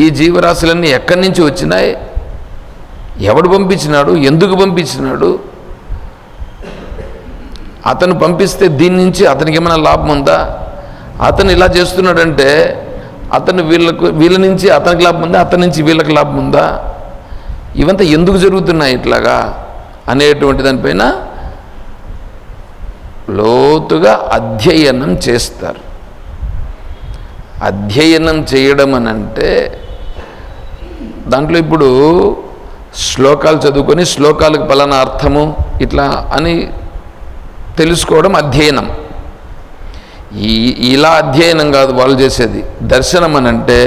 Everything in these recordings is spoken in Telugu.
ఈ జీవరాశులన్నీ ఎక్కడి నుంచి వచ్చినాయి? ఎవడు పంపించినాడు? ఎందుకు పంపించినాడు? అతను పంపిస్తే దీని నుంచి అతనికి ఏమైనా లాభం ఉందా? అతను ఇలా చేస్తున్నాడంటే అతను వీళ్ళకు వీళ్ళ నుంచి అతనికి లాభం ఉందా? అతని నుంచి వీళ్ళకి లాభం ఉందా? ఇవంతా ఎందుకు జరుగుతున్నాయి ఇట్లాగా? అనేటువంటి దానిపైన లోతుగా అధ్యయనం చేస్తారు. అధ్యయనం చేయడం అనంటే దాంట్లో ఇప్పుడు శ్లోకాలు చదువుకొని శ్లోకాలకు పలానా అర్థము ఇట్లా అని తెలుసుకోవడం అధ్యయనం. ఈ ఇలా అధ్యయనం కాదు వాళ్ళు చేసేది. దర్శనం అని అంటే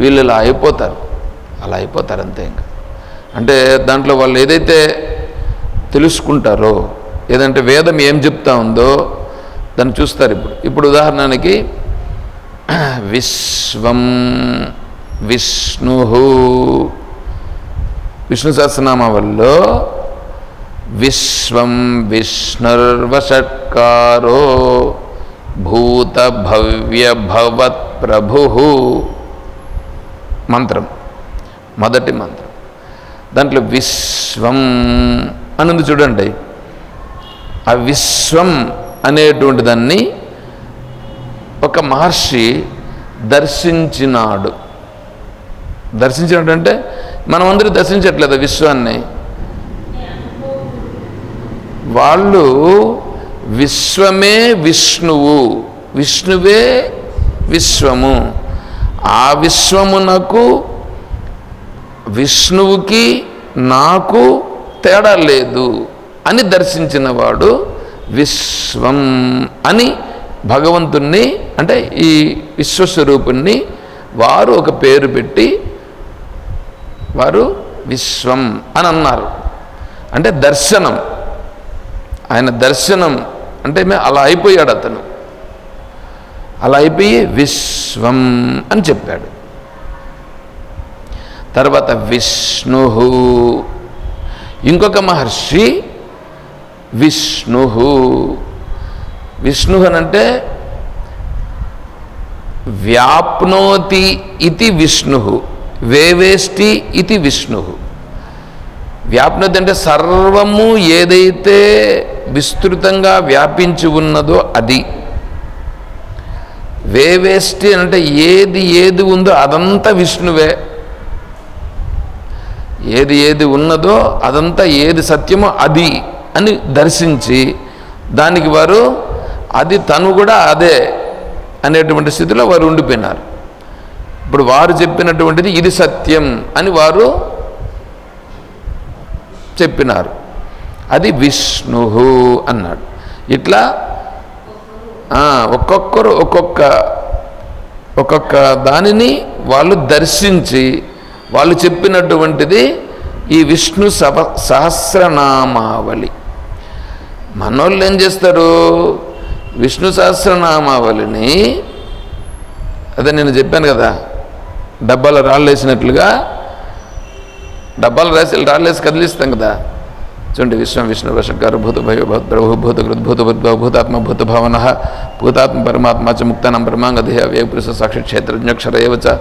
వీళ్ళు ఇలా అయిపోతారు. అలా అయిపోతారు అంతే ఇంకా. అంటే దాంట్లో వాళ్ళు ఏదైతే తెలుసుకుంటారో ఏదంటే వేదం ఏం చెప్తా ఉందో దాన్ని చూస్తారు ఇప్పుడు. ఇప్పుడు ఉదాహరణకి విశ్వం విష్ణు విష్ణు సహస్రనామావల్లో విశ్వం విష్ణుర్వషట్కారో భూత భవ్య భవత్ ప్రభు మంత్రం. మొదటి మంత్రం. దాంట్లో విశ్వం అనుంది చూడండి. ఆ విశ్వం అనేటువంటి దాన్ని ఒక మహర్షి దర్శించినాడు. దర్శించినట్టు అంటే మనం అందరూ దర్శించట్లేదు విశ్వాన్ని. వాళ్ళు విశ్వమే విష్ణువు విష్ణువే విశ్వము. ఆ విశ్వమునకు విష్ణువుకి నాకు తేడా లేదు అని దర్శించిన వాడు విశ్వం అని భగవంతుణ్ణి అంటే ఈ విశ్వస్వరూపుణ్ణి వారు ఒక పేరు పెట్టి వారు విశ్వం అని అన్నారు. అంటే దర్శనం. ఆయన దర్శనం అంటే మేము అలా అయిపోయాడు అతను. అలా అయిపోయి విశ్వం అని చెప్పాడు. తర్వాత విష్ణు ఇంకొక మహర్షి విష్ణు విష్ణు అంటే వ్యాప్నోతి ఇది విష్ణు వేవేష్టి ఇది విష్ణు. వ్యాప్నోతి అంటే సర్వము ఏదైతే విస్తృతంగా వ్యాపించి ఉన్నదో అది. వేవేష్టి అంటే ఏది ఏది ఉందో అదంతా విష్ణువే. ఏది ఏది ఉన్నదో అదంతా ఏది సత్యమో అది అని దర్శించి దానికి వారు అది తను కూడా అదే అనేటువంటి స్థితిలో వారు ఉండిపోయినారు. ఇప్పుడు వారు చెప్పినటువంటిది ఇది సత్యం అని వారు చెప్పినారు. అది విష్ణు అన్నాడు. ఇట్లా ఒక్కొక్కరు ఒక్కొక్క ఒక్కొక్క దానిని వాళ్ళు దర్శించి వాళ్ళు చెప్పినటువంటిది ఈ విష్ణు సహ సహస్రనామావళి. మనోళ్ళు ఏం చేస్తారు? విష్ణు సహస్రనామావళిని అదే నేను చెప్పాను కదా డబ్బాలో రాళ్ళు వేసినట్లుగా డబ్బాలు రాసి రాళ్ళేసి కదిలిస్తాం కదా. చూడండి విశ్వం విష్ణు వశకారు భూత భయ భూత ప్రభు భూత భూతాత్మ భూత భావన భూతాత్మ పరమాత్మ చ ముక్తానం పరమాంగదేహ వేపురుష సాక్షి క్షేత్రజ్ఞక్షర ఏవచ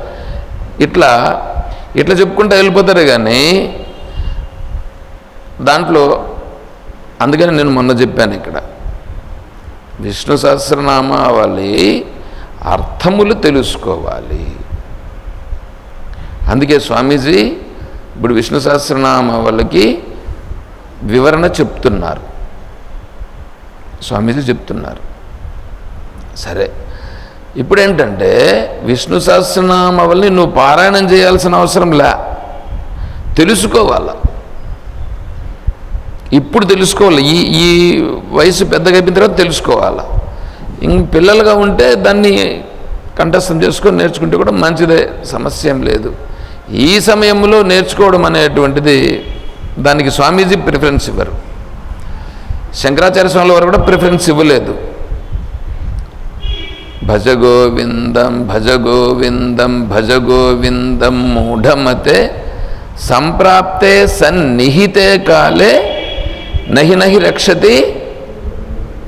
ఇట్లా ఇట్లా చెప్పుకుంటూ వెళ్ళిపోతారు కానీ దాంట్లో అందుకని నేను మొన్న చెప్పాను ఇక్కడ. విష్ణు సహస్రనామావళి అర్థములు తెలుసుకోవాలి. అందుకే స్వామీజీ ఇప్పుడు విష్ణు సహస్రనామావళికి వివరణ చెప్తున్నారు. స్వామీజీ చెప్తున్నారు. సరే. ఇప్పుడు ఏంటంటే విష్ణు సహస్రనామావళిని నువ్వు పారాయణం చేయాల్సిన అవసరం లే. తెలుసుకోవాల. ఇప్పుడు తెలుసుకోవాలి. ఈ ఈ వయసు పెద్దగా అయిపోయిన తర్వాత తెలుసుకోవాలా. ఇంక పిల్లలుగా ఉంటే దాన్ని కంఠస్థం చేసుకొని నేర్చుకుంటే కూడా మంచిదే. సమస్య ఏం లేదు. ఈ సమయంలో నేర్చుకోవడం అనేటువంటిది దానికి స్వామీజీ ప్రిఫరెన్స్ ఇవ్వరు. శంకరాచార్య స్వామి వారు కూడా ప్రిఫరెన్స్ ఇవ్వలేదు. భజ గోవిందం భజ గోవిందం భజ గోవిందం మూఢమతే సంప్రాప్తే సన్నిహితే కాలే నహి నహి రక్షతి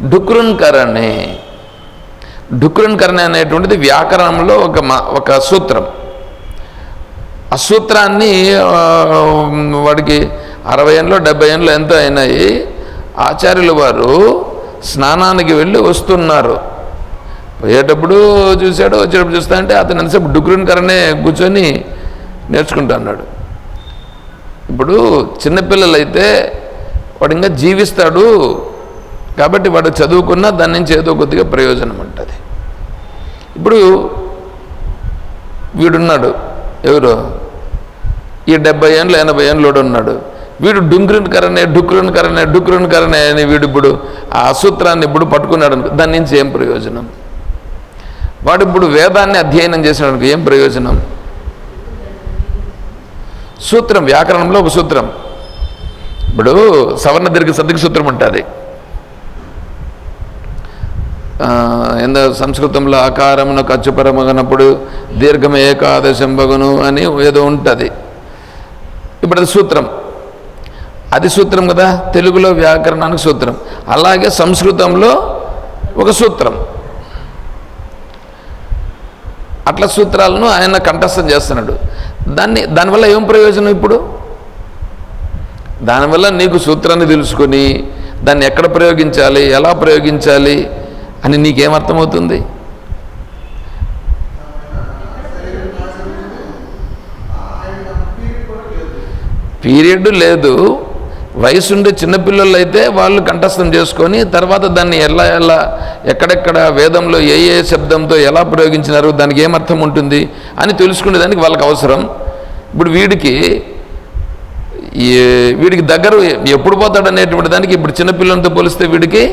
ఢుక్రున్కరణే ఢుక్రున్కరణే అనేటువంటిది వ్యాకరణంలో ఒక మ- ఒక సూత్రం. ఆ సూత్రాన్ని వాడికి అరవై ఏళ్ళు డెబ్బై ఏళ్ళు ఎంతో అయినాయి. ఆచార్యులు వారు స్నానానికి వెళ్ళి వస్తున్నారు. పోయేటప్పుడు చూశాడు వచ్చేటప్పుడు చూస్తా అంటే అతను ఎంతసేపు డుకురుని కరనే కూర్చొని నేర్చుకుంటా అన్నాడు. ఇప్పుడు చిన్నపిల్లలైతే వాడు ఇంకా జీవిస్తాడు కాబట్టి వాడు చదువుకున్నా దాని నుంచి ఏదో కొద్దిగా ప్రయోజనం ఉంటుంది. ఇప్పుడు వీడున్నాడు. ఎవరు? ఈ డెబ్బై ఏళ్ళు ఎనభై ఏళ్ళోడు ఉన్నాడు. వీడు డుంకురుని కరనే డుక్కురుని కరనే డుక్రుని కరనే అని వీడు ఇప్పుడు ఆ సూత్రాన్ని ఇప్పుడు పట్టుకున్నాడు అనుకో దాని నుంచి ఏం ప్రయోజనం? వాడు ఇప్పుడు వేదాన్ని అధ్యయనం చేసినాడు ఏం ప్రయోజనం? సూత్రం వ్యాకరణంలో ఒక సూత్రం. ఇప్పుడు సవర్ణ దీర్ఘ సద్దిక సూత్రం ఉంటుంది ఎందు సంస్కృతంలో అకారమును అచ్చుపరమగనప్పుడు దీర్ఘం ఏకాదశంబగును అని ఏదో ఉంటుంది. ఇప్పుడు అది సూత్రం. అది సూత్రం కదా? తెలుగులో వ్యాకరణానికి సూత్రం. అలాగే సంస్కృతంలో ఒక సూత్రం. అట్ల సూత్రాలను ఆయన కంఠస్థం చేస్తున్నాడు. దాన్ని దానివల్ల ఏం ప్రయోజనం ఇప్పుడు? దానివల్ల నీకు సూత్రాన్ని తెలుసుకొని దాన్ని ఎక్కడ ప్రయోగించాలి ఎలా ప్రయోగించాలి అని నీకేమర్థమవుతుంది పీరియడ్ లేదు. వయసు ఉండే చిన్నపిల్లలు అయితే వాళ్ళు కంఠస్థం చేసుకొని తర్వాత దాన్ని ఎలా ఎలా ఎక్కడెక్కడ వేదంలో ఏ ఏ శబ్దంతో ఎలా ప్రయోగించినారు దానికి ఏమర్థం ఉంటుంది అని తెలుసుకునేదానికి వాళ్ళకి అవసరం. ఇప్పుడు వీడికి వీడికి దగ్గర ఎప్పుడు పోతాడు అనేటువంటి దానికి ఇప్పుడు చిన్నపిల్లలతో పోలిస్తే వీడికి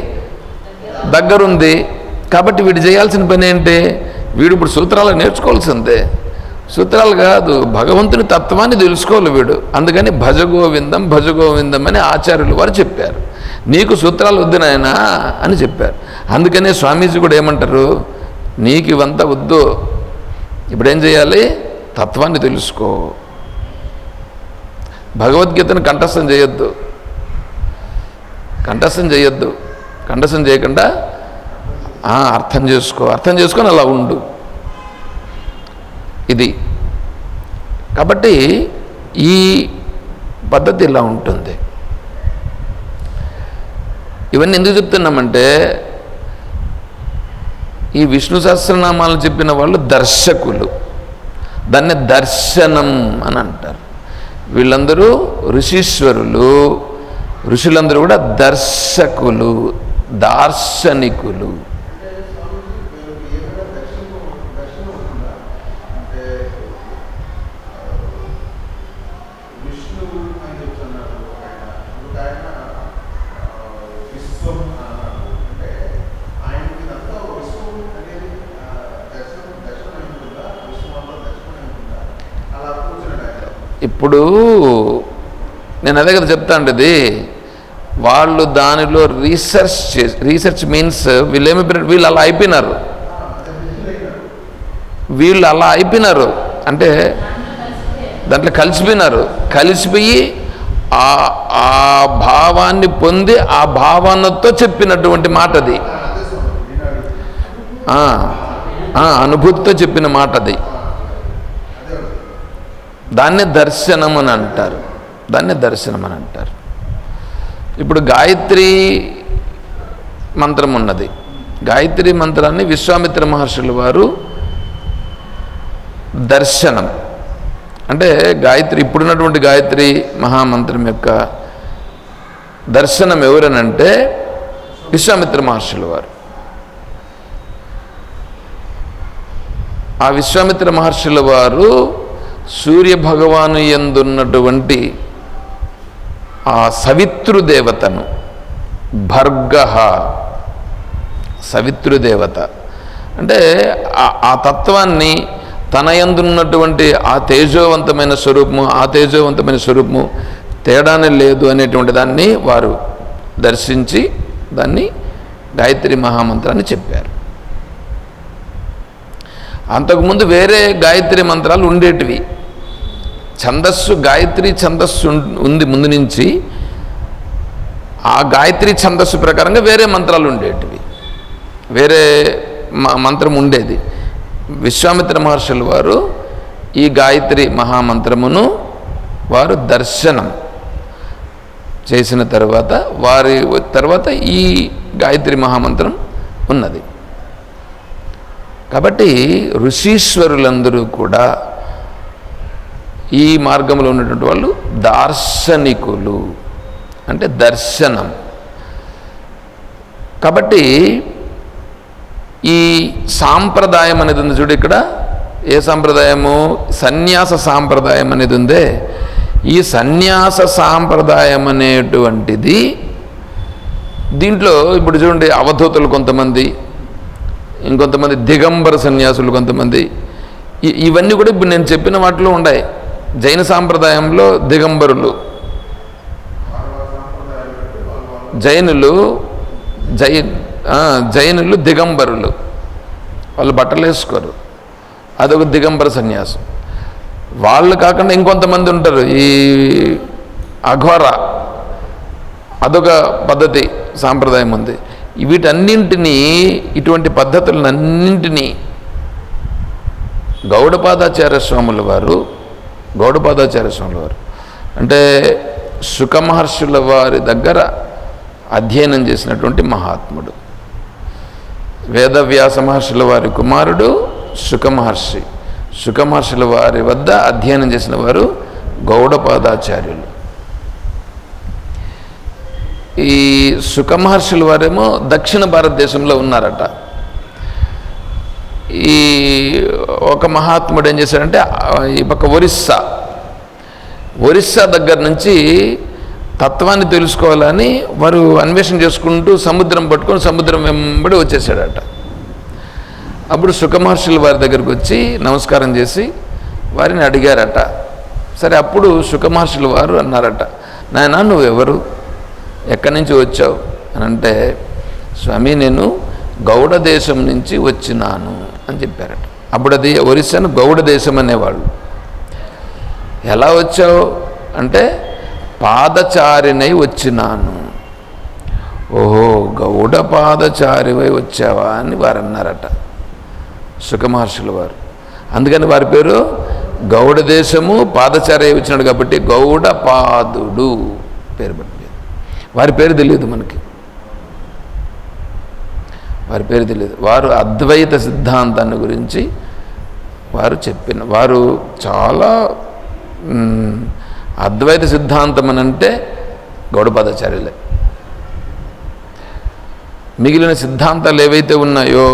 దగ్గరుంది. కాబట్టి వీడు చేయాల్సిన పని ఏంటి? వీడు ఇప్పుడు సూత్రాలు నేర్చుకోవాల్సిందే. సూత్రాలు కాదు భగవంతుని తత్వాన్ని తెలుసుకోవాలి వీడు. అందుకని భజ గోవిందం భజ గోవిందం అని ఆచార్యులు వారు చెప్పారు. నీకు సూత్రాలు వద్దు నాయనా అని చెప్పారు. అందుకనే స్వామీజీ కూడా ఏమంటారు? నీకు ఇవంతా వద్దు. ఇప్పుడేం చేయాలి? తత్వాన్ని తెలుసుకో. భగవద్గీతను కంఠస్థం చేయొద్దు. కంఠస్థం చేయొద్దు. కండసం చేయకుండా ఆ, అర్థం చేసుకో అర్థం చేసుకొని అలా ఉండు. ఇది. కాబట్టి ఈ పద్ధతి ఇలా ఉంటుంది. ఇవన్నీ ఎందుకు చెప్తున్నామంటే ఈ విష్ణు సహస్రనామాలను చెప్పిన వాళ్ళు దర్శకులు. దాన్ని దర్శనం అని అంటారు. వీళ్ళందరూ ఋషీశ్వరులు ఋషులందరూ కూడా దర్శకులు. దార్శనికులు. ఇప్పుడు నేను అదే కదా చెప్తా ఉండేది వాళ్ళు దానిలో రీసెర్చ్ చేసి రీసెర్చ్ మీన్స్ వీళ్ళు వీళ్ళు అలా అయిపోయినారు. వీళ్ళు అలా అయిపోయినారు. అంటే దాంట్లో కలిసిపోయినారు. కలిసిపోయి ఆ ఆ భావాన్ని పొంది ఆ భావనతో చెప్పినటువంటి మాట అది. అనుభూతితో చెప్పిన మాట అది. దాన్నే దర్శనం అని అంటారు. దాన్నే దర్శనం అని అంటారు. ఇప్పుడు గాయత్రి మంత్రం ఉన్నది. గాయత్రి మంత్రాన్ని విశ్వామిత్ర మహర్షుల వారు దర్శనం. అంటే గాయత్రి ఇప్పుడున్నటువంటి గాయత్రి మహామంత్రం యొక్క దర్శనం ఎవరనంటే విశ్వామిత్ర మహర్షుల వారు. ఆ విశ్వామిత్ర మహర్షుల వారు సూర్య భగవాను ఎందున్నటువంటి ఆ సవితృదేవతను భర్గ. సవితృదేవత అంటే ఆ- తత్వాన్ని తన యందున్నటువంటి ఆ తేజోవంతమైన స్వరూపము ఆ తేజోవంతమైన స్వరూపము తేడానే లేదు అనేటువంటి దాన్ని వారు దర్శించి దాన్ని గాయత్రి మహామంత్రాన్ని చెప్పారు. అంతకుముందు వేరే గాయత్రి మంత్రాలు ఉండేటివి. ఛందస్సు గాయత్రి ఛందస్సు ఉంది ముందు నుంచి ఆ గాయత్రి ఛందస్సు ప్రకారంగా వేరే మంత్రాలు ఉండేటివి. వేరే మ- మంత్రం ఉండేది. విశ్వామిత్ర మహర్షులు వారు ఈ గాయత్రి మహామంత్రమును వారు దర్శనం చేసిన తర్వాత వారి తర్వాత ఈ గాయత్రి మహామంత్రం ఉన్నది. కాబట్టి ఋషీశ్వరులందరూ కూడా ఈ మార్గంలో ఉన్నటువంటి వాళ్ళు దార్శనికులు. అంటే దర్శనం. కాబట్టి ఈ సాంప్రదాయం అనేది ఉంది చూడు ఇక్కడ. ఏ సాంప్రదాయము? సన్యాస సాంప్రదాయం అనేది ఉందే. ఈ సన్యాస సాంప్రదాయం అనేటువంటిది దీంట్లో ఇప్పుడు చూడండి అవధూతలు కొంతమంది ఇంకొంతమంది దిగంబర సన్యాసులు కొంతమంది. ఇవన్నీ కూడా ఇప్పుడు నేను చెప్పిన వాటిలో ఉన్నాయి జైన సాంప్రదాయంలో దిగంబరులు. జైనులు జై జైనులు దిగంబరులు. వాళ్ళు బట్టలు వేసుకోరు. అదొక దిగంబర సన్యాసం. వాళ్ళు కాకుండా ఇంకొంతమంది ఉంటారు. ఈ అఘోర అదొక పద్ధతి సాంప్రదాయం ఉంది. వీటన్నింటినీ ఇటువంటి పద్ధతులన్నింటినీ గౌడపాదాచార్య స్వాముల వారు గౌడపాదాచార్య స్వామి వారు అంటే సుఖమహర్షుల వారి దగ్గర అధ్యయనం చేసినటువంటి మహాత్ముడు. వేదవ్యాస మహర్షుల వారి కుమారుడు సుఖమహర్షి. సుఖమహర్షుల వారి వద్ద అధ్యయనం చేసిన వారు గౌడపాదాచార్యులు. ఈ సుఖమహర్షుల వారేమో దక్షిణ భారతదేశంలో ఉన్నారట. ఈ ఒక మహాత్ముడు ఏం చేశాడంటే ఈ పక్క ఒరిస్సా. ఒరిస్సా దగ్గర నుంచి తత్వాన్ని తెలుసుకోవాలని వారు అన్వేషణ చేసుకుంటూ సముద్రం పట్టుకొని సముద్రం వెంబడి వచ్చేసాడట అప్పుడు సుఖమహర్షులు వారి దగ్గరికి వచ్చి నమస్కారం చేసి వారిని అడిగారట. సరే అప్పుడు సుఖమహర్షులు వారు అన్నారట నాయన నువ్వెవరు? ఎక్కడి నుంచి వచ్చావు? అని అంటే స్వామి నేను గౌడ దేశం నుంచి వచ్చినాను అని చెప్పారట. అప్పుడు అది ఒరిస్సాను గౌడ దేశం అనేవాళ్ళు. ఎలా వచ్చావు? అంటే పాదచారినై వచ్చినాను. ఓహో గౌడ పాదచారివై వచ్చావా అని వారు అన్నారట సుఖమహర్షుల వారు. అందుకని వారి పేరు గౌడ దేశము పాదచారి వచ్చినాడు కాబట్టి గౌడ పాదుడు పేరు పెట్టారు వారి పేరు తెలియదు మనకి. వారి పేరు తెలియదు. వారు అద్వైత సిద్ధాంతాన్ని గురించి వారు చెప్పిన వారు చాలా అద్వైత సిద్ధాంతం అని అంటే గౌడపాదాచార్యులే. మిగిలిన సిద్ధాంతాలు ఏవైతే ఉన్నాయో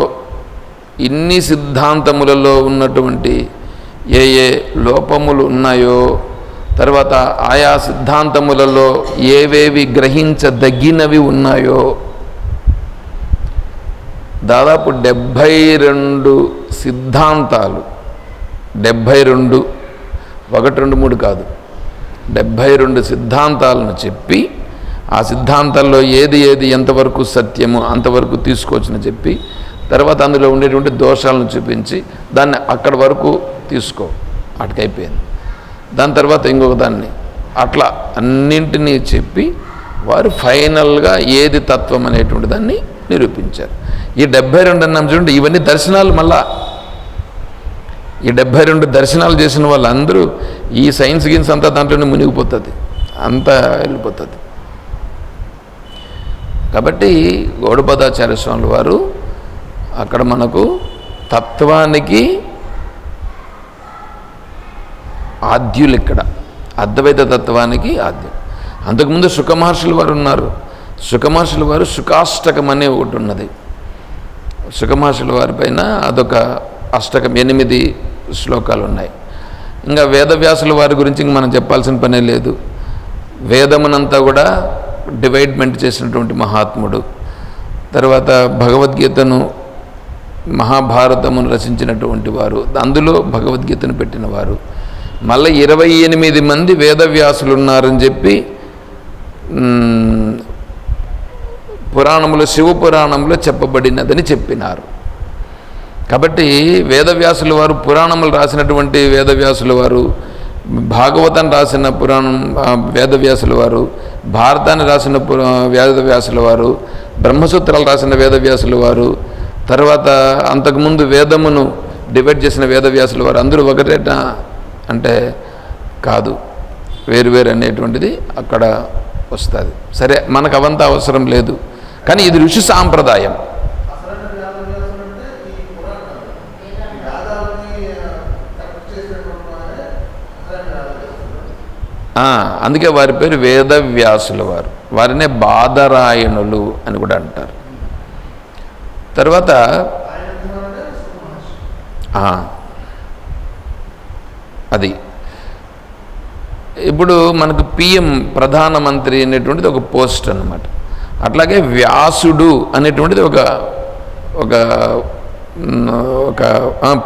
ఇన్ని సిద్ధాంతములలో ఉన్నటువంటి ఏ ఏ లోపములు ఉన్నాయో తర్వాత ఆయా సిద్ధాంతములలో ఏవేవి గ్రహించదగినవి ఉన్నాయో దాదాపు డెబ్భై రెండు సిద్ధాంతాలు. డెబ్భై రెండు ఒకటి రెండు మూడు కాదు. డెబ్భై రెండు సిద్ధాంతాలను చెప్పి ఆ సిద్ధాంతాల్లో ఏది ఏది ఎంతవరకు సత్యము అంతవరకు తీసుకోవచ్చని చెప్పి తర్వాత అందులో ఉండేటువంటి దోషాలను చూపించి దాన్ని అక్కడి వరకు తీసుకో. అటుకైపోయింది. దాని తర్వాత ఇంకొక దాన్ని అట్లా అన్నింటినీ చెప్పి వారు ఫైనల్గా ఏది తత్వం అనేటువంటి దాన్ని నిరూపించారు. ఈ డెబ్భై రెండు అన్నాం చూడండి ఇవన్నీ దర్శనాలు మళ్ళా. ఈ డెబ్భై రెండు దర్శనాలు చేసిన వాళ్ళందరూ ఈ సైన్స్ గిన్స్ అంతా దాంట్లోనే మునిగిపోతుంది అంతా వెళ్ళిపోతుంది. కాబట్టి గౌడపదాచార్య స్వాముల వారు అక్కడ మనకు తత్వానికి ఆద్యులు ఇక్కడ అద్వైత తత్వానికి ఆద్యం అంతకుముందు సుఖమహర్షులు వారు ఉన్నారు సుఖమహర్షులు వారు సుఖాష్టకం అనే ఒకటి ఉన్నది. సుఖమాసుల వారి పైన అదొక అష్టకం ఎనిమిది శ్లోకాలు ఉన్నాయి ఇంకా వేదవ్యాసుల వారి గురించి మనం చెప్పాల్సిన పనే లేదు. వేదమునంతా కూడా డివైడ్మెంట్ చేసినటువంటి మహాత్ముడు. తర్వాత భగవద్గీతను మహాభారతమును రచించినటువంటి వారు అందులో భగవద్గీతను పెట్టిన వారు మళ్ళీ ఇరవై ఎనిమిది మంది వేదవ్యాసులు ఉన్నారని చెప్పి పురాణంలో శివపురాణంలో చెప్పబడినదని చెప్పినారు. కాబట్టి వేదవ్యాసుల వారు పురాణములు రాసినటువంటి వేదవ్యాసుల వారు భాగవతం రాసిన పురాణం వేదవ్యాసుల వారు భారతాన్ని రాసిన పురా వేదవ్యాసుల వారు బ్రహ్మసూత్రాలు రాసిన వేదవ్యాసుల వారు తర్వాత అంతకుముందు వేదమును డివైడ్ చేసిన వేదవ్యాసుల వారు అందరూ ఒకటేట అంటే కాదు. వేరు వేరు అనేటువంటిది అక్కడ వస్తుంది. సరే మనకు అవంతా అవసరం లేదు. కానీ ఇది ఋషి సాంప్రదాయం. అందుకే వారి పేరు వేదవ్యాసుల వారు. వారినే బాదరాయణులు అని కూడా అంటారు. తర్వాత అది. ఇప్పుడు మనకు పిఎం ప్రధానమంత్రి అనేటువంటిది ఒక పోస్ట్ అన్నమాట. అట్లాగే వ్యాసుడు అనేటువంటిది ఒక ఒక ఒక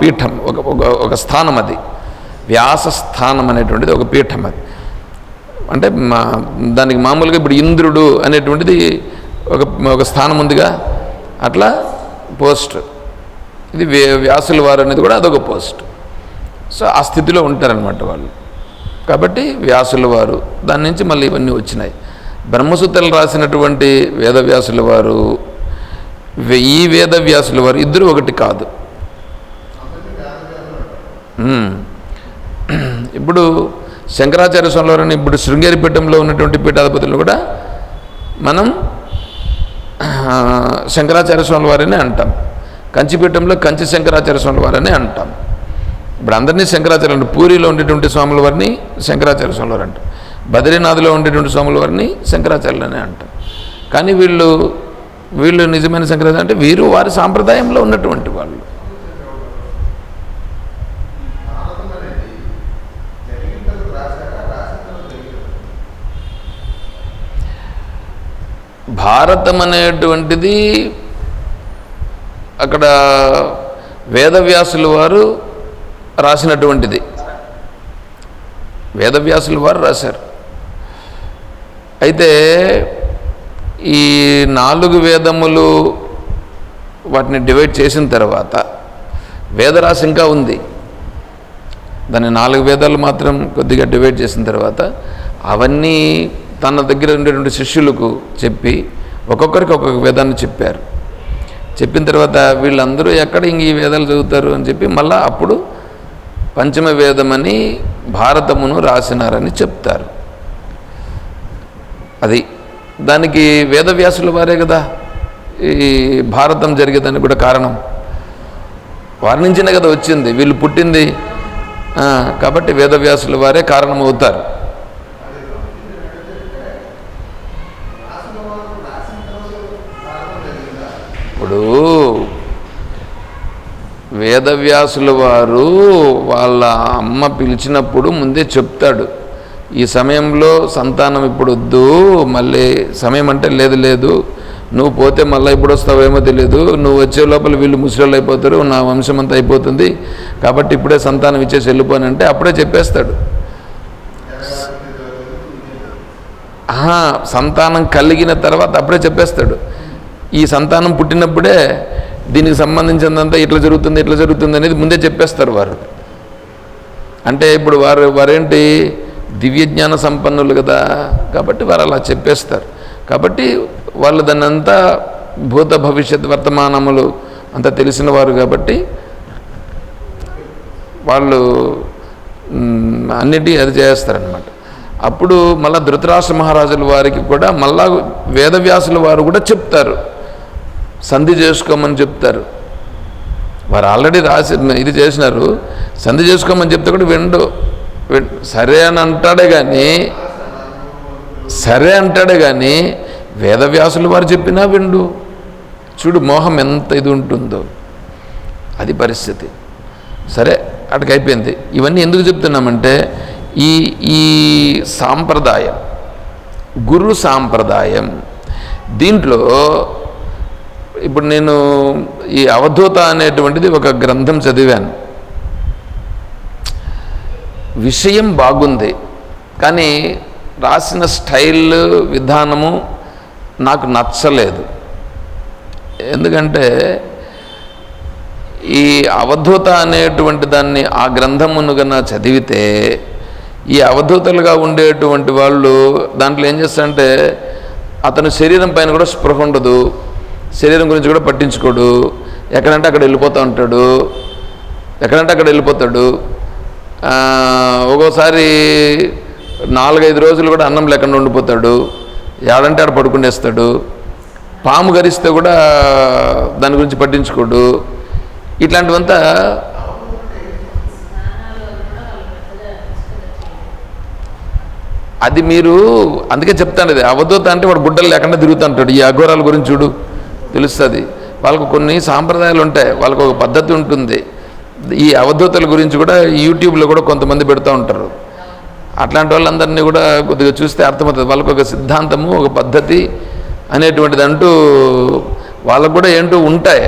పీఠం ఒక ఒక ఒక స్థానం అది. వ్యాస స్థానం అనేటువంటిది ఒక పీఠం అది. అంటే మా దానికి మామూలుగా ఇప్పుడు ఇంద్రుడు అనేటువంటిది ఒక ఒక స్థానం ఉందిగా. అట్లా పోస్ట్. ఇది వే వ్యాసుల వారు అనేది కూడా అదొక పోస్ట్. సో ఆ స్థితిలో ఉంటారనమాట వాళ్ళు. కాబట్టి వ్యాసుల వారు దాని నుంచి మళ్ళీ ఇవన్నీ వచ్చినాయి. బ్రహ్మసూత్రాలు రాసినటువంటి వేదవ్యాసుల వారు వే- ఈ వేదవ్యాసుల వారు ఇద్దరు ఒకటి కాదు. ఇప్పుడు శంకరాచార్య స్వామి వారిని ఇప్పుడు శృంగేరిపీఠంలో ఉన్నటువంటి పీఠాధిపతులు కూడా మనం శంకరాచార్య స్వామి వారిని అంటాం. కంచిపీఠంలో కంచి శంకరాచార్య స్వామి వారని అంటాం. ఇప్పుడు అందరినీ శంకరాచార్య పూరిలో ఉండేటువంటి స్వాముల వారిని శంకరాచార్య స్వామి వారు అంటాం బద్రీనాథ్లో ఉండేటువంటి స్వాముల వారిని శంకరాచార్యులనే అంటారు. కానీ వీళ్ళు వీళ్ళు నిజమైన శంకరాచార్య అంటే వీరు వారి సాంప్రదాయంలో ఉన్నటువంటి వాళ్ళు. భారతం భారతం అనేటువంటిది అక్కడ వేదవ్యాసుల వారు రాసినటువంటిది. వేదవ్యాసుల వారు రాశారు. అయితే ఈ నాలుగు వేదములు వాటిని డివైడ్ చేసిన తర్వాత వేదరాశి ఇంకా ఉంది. దాన్ని నాలుగు వేదాలు మాత్రం కొద్దిగా డివైడ్ చేసిన తర్వాత అవన్నీ తన దగ్గర ఉండేటువంటి శిష్యులకు చెప్పి ఒక్కొక్కరికి ఒక్కొక్క వేదాన్ని చెప్పారు. చెప్పిన తర్వాత వీళ్ళందరూ ఎక్కడ ఇంక ఈ వేదాలు చదువుతారు అని చెప్పి మళ్ళా అప్పుడు పంచమ వేదమని భారతమును రాసినారని చెప్తారు. అది దానికి వేదవ్యాసుల వారే కదా ఈ భారతం జరిగేదానికి కూడా కారణం. వారి నుంచినే కదా వచ్చింది వీళ్ళు పుట్టింది కాబట్టి వేదవ్యాసుల వారే కారణం అవుతారు ఇప్పుడు వేదవ్యాసుల వారు వాళ్ళ అమ్మ పిలిచినప్పుడు ముందే చెప్తాడు. ఈ సమయంలో సంతానం ఇప్పుడు వద్దు మళ్ళీ సమయం అంటే లేదు లేదు. నువ్వు పోతే మళ్ళీ ఇప్పుడు వస్తావేమో తెలియదు నువ్వు వచ్చే లోపల వీళ్ళు ముసలిళ్ళు అయిపోతారు నా వంశం అంతా అయిపోతుంది. కాబట్టి ఇప్పుడే సంతానం ఇచ్చేసి వెళ్ళిపోనంటే అప్పుడే చెప్పేస్తాడు. సంతానం కలిగిన తర్వాత అప్పుడే చెప్పేస్తాడు. ఈ సంతానం పుట్టినప్పుడే దీనికి సంబంధించినంత ఇట్లా జరుగుతుంది ఇట్లా జరుగుతుంది అనేది ముందే చెప్పేస్తారు వారు. అంటే ఇప్పుడు వారు వారేంటి? దివ్యజ్ఞాన సంపన్నులు కదా? కాబట్టి వారు అలా చెప్పేస్తారు. కాబట్టి వాళ్ళు దాన్ని అంతా భూత భవిష్యత్ వర్తమానములు అంతా తెలిసిన వారు కాబట్టి వాళ్ళు అన్నిటి అది చేస్తారనమాట అప్పుడు మళ్ళా ధృతరాష్ట్ర మహారాజుల వారికి కూడా మళ్ళా వేదవ్యాసుల వారు కూడా చెప్తారు. సంధి చేసుకోమని చెప్తారు. వారు ఆల్రెడీ రాసి ఇది చేసినారు. సంధి చేసుకోమని చెప్తే కూడా విండు సరే అని అంటాడే కానీ సరే అంటాడే కానీ వేదవ్యాసులు వారు చెప్పినా విండు. చూడు మోహం ఎంత ఇది ఉంటుందో. అది పరిస్థితి. సరే అటుకైపోయింది ఇవన్నీ ఎందుకు చెప్తున్నామంటే ఈ ఈ సాంప్రదాయం గురు సాంప్రదాయం దీంట్లో ఇప్పుడు నేను ఈ అవధూత అనేటువంటిది ఒక గ్రంథం చదివాను. విషయం బాగుంది. కానీ రాసిన స్టైల్ విధానము నాకు నచ్చలేదు. ఎందుకంటే ఈ అవధూత అనేటువంటి దాన్ని ఆ గ్రంథమును గన చదివితే ఈ అవధూతలుగా ఉండేటువంటి వాళ్ళు దాంట్లో ఏం చేస్తారంటే అతను శరీరం పైన కూడా స్పృహ ఉండదు శరీరం గురించి కూడా పట్టించుకోడు ఎక్కడంటే అక్కడ వెళ్ళిపోతూ ఉంటాడు ఎక్కడంటే అక్కడ వెళ్ళిపోతాడు ఒక్కోసారి నాలుగైదు రోజులు కూడా అన్నం లేకుండా ఉండిపోతాడు. ఏడంటే ఆడ పడుకునేస్తాడు. పాము గరిస్తే కూడా దాని గురించి పట్టించుకోడు. ఇట్లాంటివంతా అది మీరు అందుకే చెప్తాను అది అవధూత అంటే వాడు గుడ్డలు లేకుండా తిరుగుతుంటాడు. ఈ అఘోరాల గురించి చూడు తెలుస్తుంది. వాళ్ళకు కొన్ని సాంప్రదాయాలు ఉంటాయి. వాళ్ళకు ఒక పద్ధతి ఉంటుంది. ఈ అవధూతల గురించి కూడా యూట్యూబ్లో కూడా కొంతమంది పెడుతూ ఉంటారు. అట్లాంటి వాళ్ళందరినీ కూడా కొద్దిగా చూస్తే అర్థమవుతుంది. వాళ్ళకు ఒక సిద్ధాంతము ఒక పద్ధతి అనేటువంటిది అంటూ వాళ్ళకు కూడా ఏంటో ఉంటాయి.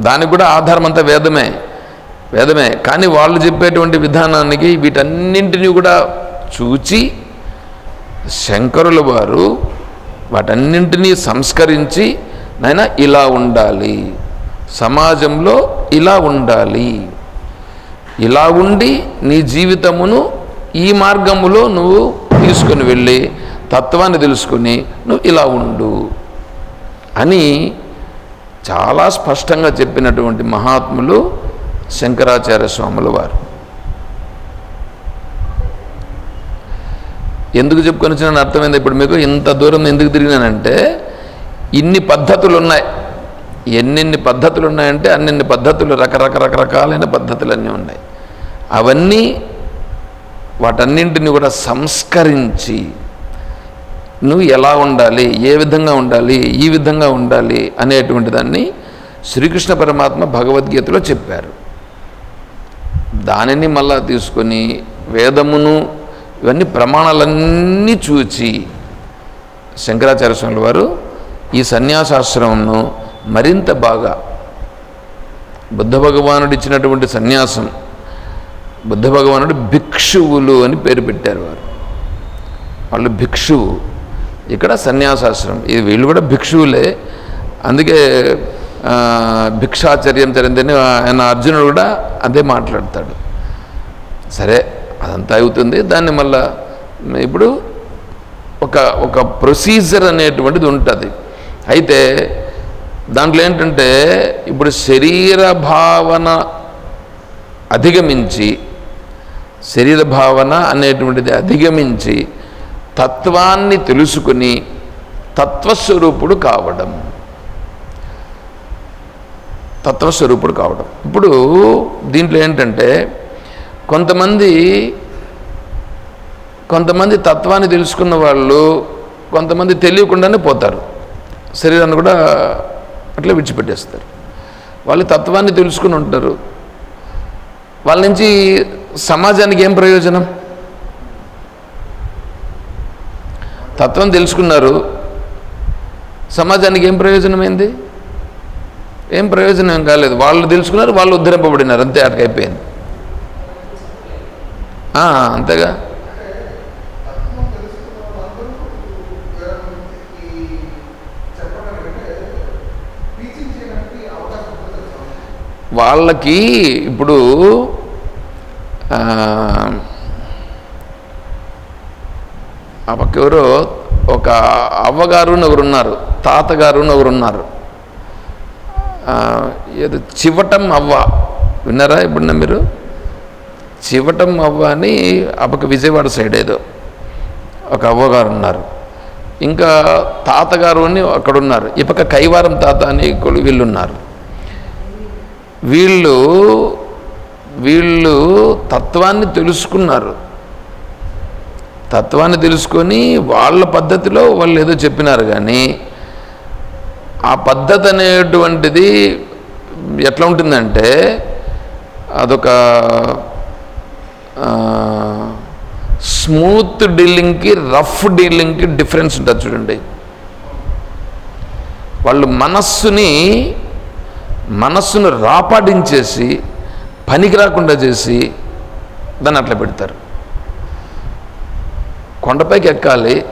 దానికి కూడా ఆధారం అంతా వేదమే వేదమే. కానీ వాళ్ళు చెప్పేటువంటి విధానానికి వీటన్నింటినీ కూడా చూచి శంకరుల వారు వాటన్నింటినీ సంస్కరించి నైనా ఇలా ఉండాలి. సమాజంలో ఇలా ఉండాలి. ఇలా ఉండి నీ జీవితమును ఈ మార్గములో నువ్వు తీసుకొని వెళ్ళి తత్వాన్ని తెలుసుకుని నువ్వు ఇలా ఉండు అని చాలా స్పష్టంగా చెప్పినటువంటి మహాత్ములు శంకరాచార్య స్వాముల వారు. ఎందుకు చెప్పుకొని వచ్చిన అర్థమైంది ఇప్పుడు మీకు? ఇంత దూరం ఎందుకు తిరిగినానంటే ఇన్ని పద్ధతులు ఉన్నాయి ఎన్నెన్ని పద్ధతులు ఉన్నాయంటే అన్నెన్ని పద్ధతులు రకరక రకరకాలైన పద్ధతులు అన్నీ ఉన్నాయి. అవన్నీ వాటన్నింటిని కూడా సంస్కరించి నువ్వు ఎలా ఉండాలి ఏ విధంగా ఉండాలి ఈ విధంగా ఉండాలి అనేటువంటి దాన్ని శ్రీకృష్ణ పరమాత్మ భగవద్గీతలో చెప్పారు. దానిని మళ్ళా తీసుకొని వేదమును ఇవన్నీ ప్రమాణాలన్నీ చూచి శంకరాచార్య స్వామి వారు ఈ సన్యాసాశ్రమంను మరింత బాగా బుద్ధ భగవానుడు ఇచ్చినటువంటి సన్యాసం బుద్ధ భగవానుడు భిక్షువులు అని పేరు పెట్టారు వారు. వాళ్ళు భిక్షువు. ఇక్కడ సన్యాసాశ్రమం. ఇది వీళ్ళు కూడా భిక్షువులే. అందుకే భిక్షాచర్యం జరిగిందని ఆయన అర్జునుడు కూడా అదే మాట్లాడతాడు. సరే అదంతా అవుతుంది. దాన్ని మళ్ళా ఇప్పుడు ఒక ఒక ప్రొసీజర్ అనేటువంటిది ఉంటుంది. అయితే దాంట్లో ఏంటంటే ఇప్పుడు శరీర భావన అధిగమించి శరీర భావన అనేటువంటిది అధిగమించి తత్వాన్ని తెలుసుకుని తత్వస్వరూపుడు కావడం. తత్వస్వరూపుడు కావడం. ఇప్పుడు దీంట్లో ఏంటంటే కొంతమంది కొంతమంది తత్వాన్ని తెలుసుకున్న వాళ్ళు కొంతమంది తెలియకుండానే పోతారు. శరీరాన్ని కూడా అట్లా విడిచిపెట్టేస్తారు. వాళ్ళు తత్వాన్ని తెలుసుకుని ఉంటారు. వాళ్ళ నుంచి సమాజానికి ఏం ప్రయోజనం? తత్వం తెలుసుకున్నారు. సమాజానికి ఏం ప్రయోజనమైంది? ఏం ప్రయోజనం ఏం కాలేదు. వాళ్ళు తెలుసుకున్నారు వాళ్ళు ఉద్ధరింపబడినారు. అంతే అటుకైపోయింది అంతేగా తత్వం తెలుసుకున్న వాళ్ళందరూ వేరే మందికి చెప్పడానికంటే టీచింగ్ చేయడానికి అవకాశం ఉంటుంది స్వామి. వాళ్ళకి ఇప్పుడు ఆ, పక్క ఎవరో ఒక అవ్వగారు అని ఉన్నారు తాతగారు అని ఉన్నారు ఏదో చివటం అవ్వ విన్నారా ఇప్పుడున్న మీరు? చివటం అవ్వ అని ఆ విజయవాడ సైడ్ ఏదో ఒక అవ్వగారు ఉన్నారు. ఇంకా తాతగారు అని అక్కడున్నారు. ఈ పక్క కైవారం తాత అని కొలు వీళ్ళు ఉన్నారు వీళ్ళు వీళ్ళు తత్వాన్ని తెలుసుకున్నారు. తత్వాన్ని తెలుసుకొని వాళ్ళ పద్ధతిలో వాళ్ళు ఏదో చెప్పినారు కానీ ఆ పద్ధతి అనేటువంటిది ఎట్లా ఉంటుందంటే అదొక స్మూత్ డీలింగ్కి రఫ్ డీలింగ్కి డిఫరెన్స్ ఉంటుంది చూడండి. వాళ్ళు మనస్సుని మనస్సును రాపాడించేసి పనికి రాకుండా చేసి దాన్ని అట్లా పెడతారు. కొండపైకి ఎక్కాలి.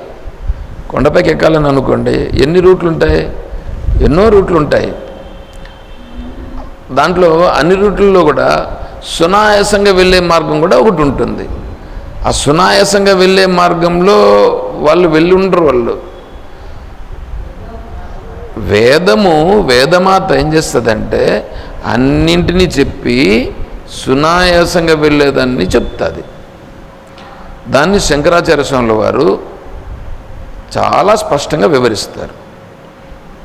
కొండపైకి ఎక్కాలని అనుకోండి ఎన్ని రూట్లు ఉంటాయి ఎన్నో రూట్లు ఉంటాయి దాంట్లో అన్ని రూట్లలో కూడా సునాయాసంగా వెళ్ళే మార్గం కూడా ఒకటి ఉంటుంది ఆ సునాయాసంగా వెళ్ళే మార్గంలో వాళ్ళు వెళ్ళి ఉండరు వాళ్ళు. వేదము వేదమాత ఏం చేస్తుందంటే అన్నింటినీ చెప్పి సునాయాసంగా వెళ్ళేదాన్ని చెప్తుంది. దాన్ని శంకరాచార్య స్వాముల వారు చాలా స్పష్టంగా వివరిస్తారు.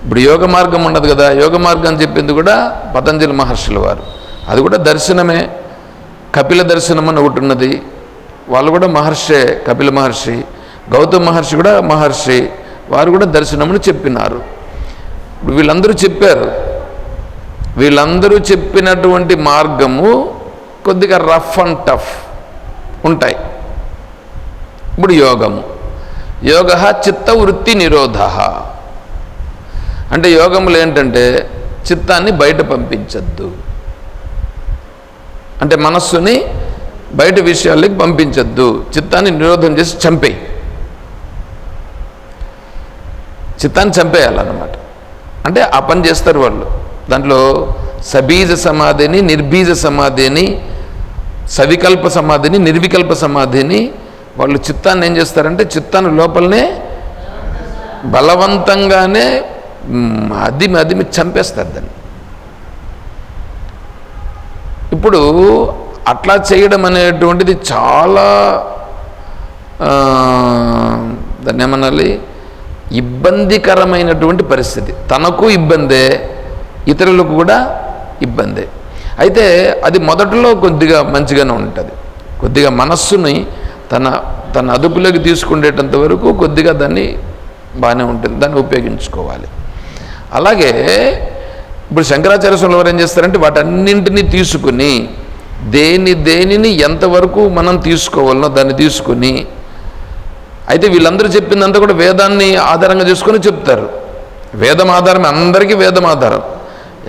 ఇప్పుడు యోగ మార్గం ఉండదు కదా యోగ మార్గం చెప్పింది కూడా పతంజలి మహర్షుల వారు. అది కూడా దర్శనమే. కపిల దర్శనం అని ఒకటి ఉన్నది. వాళ్ళు కూడా మహర్షే కపిల మహర్షి. గౌతమ్ మహర్షి కూడా మహర్షి. వారు కూడా దర్శనమని చెప్పినారు. ఇప్పుడు వీళ్ళందరూ చెప్పారు. వీళ్ళందరూ చెప్పినటువంటి మార్గము కొద్దిగా రఫ్ అండ్ టఫ్ ఉంటాయి. ఇప్పుడు యోగము. యోగ చిత్త వృత్తి నిరోధ. అంటే యోగములు ఏంటంటే చిత్తాన్ని బయట పంపించద్దు. అంటే మనస్సుని బయట విషయాలకి పంపించద్దు. చిత్తాన్ని నిరోధం చేసి చంపేయి. చిత్తాన్ని చంపేయాలన్నమాట. అంటే ఆ పని చేస్తారు వాళ్ళు. దాంట్లో సబీజ సమాధిని నిర్బీజ సమాధిని సవికల్ప సమాధిని నిర్వికల్ప సమాధిని వాళ్ళు చిత్తాన్ని ఏం చేస్తారంటే చిత్తాన్ని లోపలనే బలవంతంగానే అదిమి అదిమి చంపేస్తారు దాన్ని. ఇప్పుడు అట్లా చేయడం అనేటువంటిది చాలా దాన్ని ఏమనాలి? ఇబ్బందికరమైనటువంటి పరిస్థితి. తనకు ఇబ్బందే ఇతరులకు కూడా ఇబ్బందే. అయితే అది మొదట్లో కొద్దిగా మంచిగానే ఉంటుంది. కొద్దిగా మనస్సుని తన తన అదుపులోకి తీసుకునేటంత వరకు కొద్దిగా దాన్ని బాగానే ఉంటుంది దాన్ని ఉపయోగించుకోవాలి. అలాగే ఇప్పుడు శంకరాచార్య స్వామి వారు ఏం చేస్తారంటే వాటన్నింటినీ తీసుకుని దేని దేనిని ఎంతవరకు మనం తీసుకోవాలనో దాన్ని తీసుకుని అయితే వీళ్ళందరూ చెప్పిందంతా కూడా వేదాన్ని ఆధారంగా చేసుకొని చెప్తారు. వేదం ఆధారం అందరికీ వేదం ఆధారం.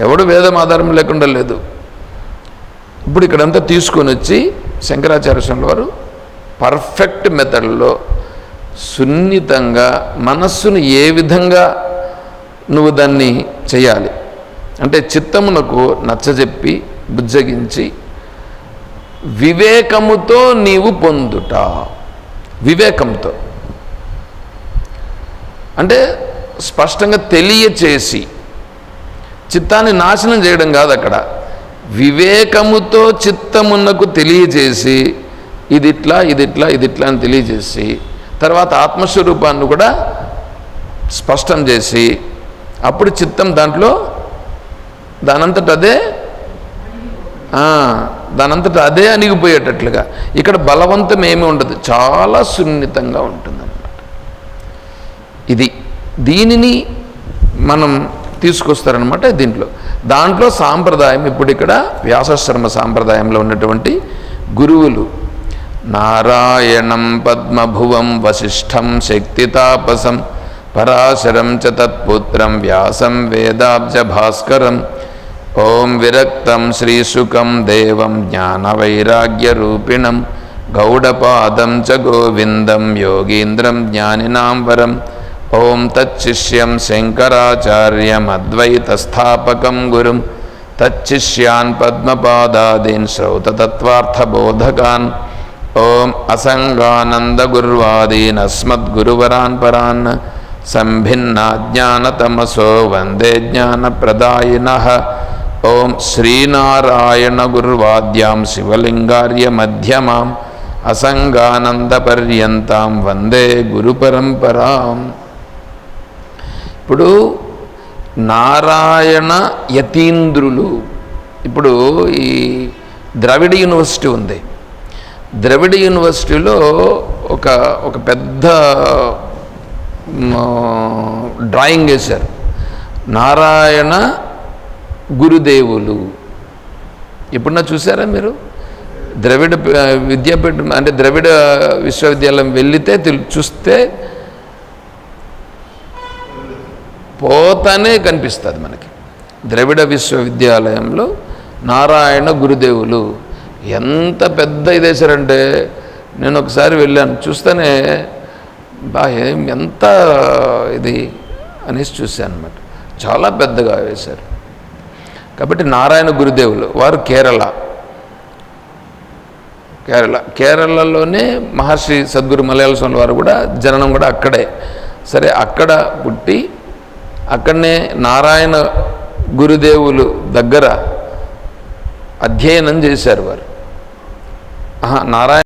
ఎవడు వేదం ఆధారం లేకుండా లేదు. ఇప్పుడు ఇక్కడంతా తీసుకొని వచ్చి శంకరాచార్య స్వామి వారు పర్ఫెక్ట్ మెథడ్లో సున్నితంగా మనస్సును ఏ విధంగా నువ్వు దాన్ని చేయాలి? అంటే చిత్తమునకు నచ్చజెప్పి బుజ్జగించి వివేకముతో నీవు పొందుట. వివేకంతో. అంటే స్పష్టంగా తెలియచేసి చిత్తాన్ని నాశనం చేయడం కాదు అక్కడ. వివేకముతో చిత్తమున్నకు తెలియజేసి ఇది ఇట్లా ఇది ఇట్లా ఇది ఇట్లా అని తెలియజేసి తర్వాత ఆత్మస్వరూపాన్ని కూడా స్పష్టం చేసి అప్పుడు చిత్తం దాంట్లో దానంతట అదే దానంతట అదే అణిగిపోయేటట్లుగా. ఇక్కడ బలవంతం ఏమి ఉండదు. చాలా సున్నితంగా ఉంటుందన్నమాట. ఇది దీనిని మనం తీసుకొస్తారనమాట దీంట్లో. దాంట్లో సాంప్రదాయం ఇప్పుడు ఇక్కడ వ్యాసశ్రమ సాంప్రదాయంలో ఉన్నటువంటి గురువులు నారాయణం పద్మభువం వశిష్ఠం శక్తితాపసం పరాశరం చ తత్పుత్రం వ్యాసం వేదాబ్జ భాస్కరం ॐ विरक्तं श्रीसुखं देवं ज्ञानवैराग्यरूपिणं गौडपादं च गोविन्दं योगीन्द्रं ज्ञानिनां वरम् ॐ तच्छिष्यं शङ्कराचार्यमद्वैतस्थापकं गुरुं तच्छिष्यान् पद्मपादादीन् श्रौततत्त्वार्थबोधकान् ॐ असङ्गानन्दगुर्वादीनस्मद्गुरुवरान् परान् सम्भिन्नाज्ञानतमसो वन्दे ज्ञानप्रदायिनः ఓం శ్రీనారాయణగుర్వాద్యాం శివలింగార్య మధ్యమాం అసంగానందపర్యంతం వందే గురుపరంపరాం ఇప్పుడు నారాయణ యతీంద్రులు ఇప్పుడు ఈ ద్రవిడ యూనివర్సిటీ ఉంది. ద్రవిడ యూనివర్సిటీలో ఒక ఒక పెద్ద డ్రాయింగ్ వేశారు. నారాయణ గురుదేవులు. ఎప్పుడన్నా చూసారా మీరు? ద్రవిడ విద్యాపీఠం అంటే ద్రవిడ విశ్వవిద్యాలయం వెళితే తెలు- చూస్తే పోతానే కనిపిస్తుంది మనకి. ద్రవిడ విశ్వవిద్యాలయంలో నారాయణ గురుదేవులు. ఎంత పెద్ద ఇదేశారంటే నేను ఒకసారి వెళ్ళాను చూస్తేనే బా ఎంత ఇది అనేసి చూశాను అనమాట చాలా పెద్దగా వేశారు. కాబట్టి నారాయణ గురుదేవులు వారు కేరళ. కేరళ కేరళలోనే మహర్షి సద్గురు మలయాళ స్వామి వారు కూడా జననం కూడా అక్కడే. సరే అక్కడ పుట్టి అక్కడనే నారాయణ గురుదేవులు దగ్గర అధ్యయనం చేశారు వారు. నారాయణ